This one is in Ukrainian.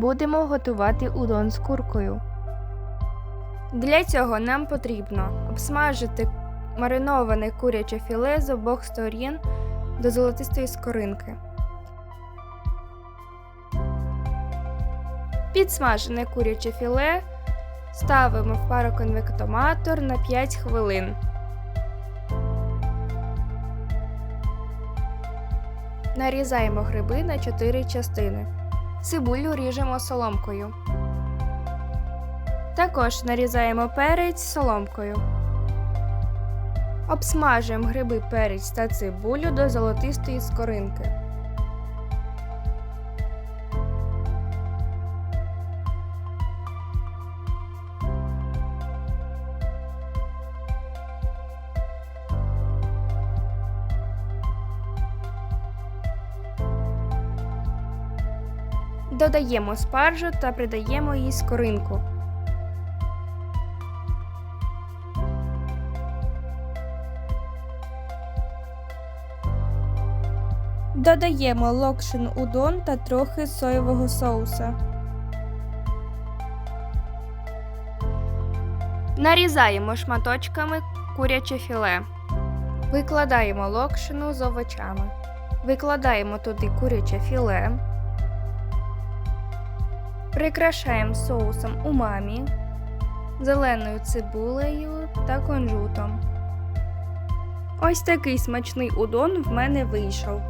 Будемо готувати удон з куркою. Для цього нам потрібно обсмажити мариноване куряче філе з обох сторін до золотистої скоринки. Підсмажене куряче філе ставимо в пароконвектоматор на 5 хвилин. Нарізаємо гриби на 4 частини. Цибулю ріжемо соломкою. Також нарізаємо перець соломкою. Обсмажуємо гриби, перець та цибулю до золотистої скоринки. Додаємо спаржу та придаємо їй скоринку. Додаємо локшин удон та трохи соєвого соуса. Нарізаємо шматочками куряче філе. Викладаємо локшину з овочами. Викладаємо туди куряче філе. Прикрашаємо соусом умамі, зеленою цибулею та кунжутом. Ось такий смачний удон в мене вийшов.